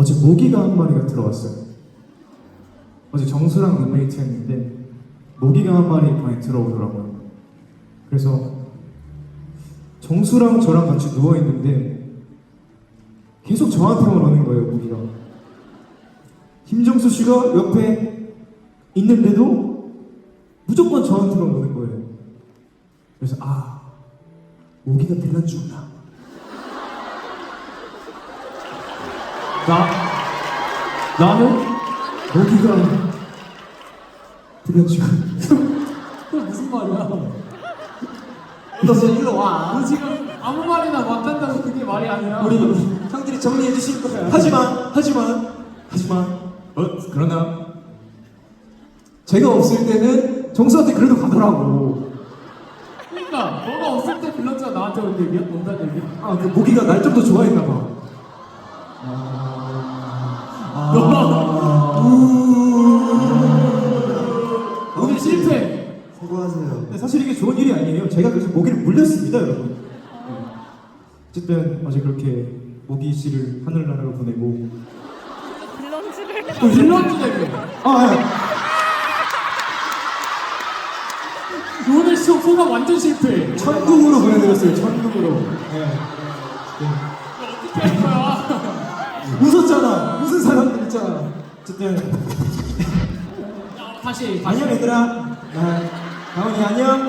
어제 모기가 한 마리가 들어왔어요. 어제 정수랑 룸메이트 했는데 모기가 한 마리 방에 들어오더라고요. 그래서 정수랑 저랑 같이 누워 있는데 계속 저한테만 오는 거예요 모기가. 김정수 씨가 옆에 있는데도 무조건 저한테만 오는 거예요. 그래서 아 모기가 죽나? 나 나는 모기가 빌런 죽. 그게 무슨 말이야? 너 이제 일로 와. 너 지금 아무 말이나 막 한다고 그게 말이 아니야. 우리 형들이 정리해 주실 거야. 하지만 하지만 하지만 어 그러나 제가 없을 때는 정수한테 그래도 가더라고. 그러니까 너가 없을 때 빌런즈가 나한테 온 얘기야? 온다는 얘기야? 아그 모기가 날 좀 더 좋아했나 봐. 수고하세요. 근데 사실 이게 좋은 일이 아니에요. 제가 그래서 모기를 물렸습니다, 여러분. 네. 어쨌든 어제 그렇게 모기 씨를 하늘나라로 보내고 빌런즈를 그 빌런즈 얘기. 아, 예. 오늘 소, 소감 완전 실패. 천국으로 보내드렸어요. 천국으로. 네. 어떻게 할 거야? 웃었잖아. 웃은 사람들 있잖아. 어쨌든 다시. 다시. 안녕 얘들아. 아, 가온이 안녕.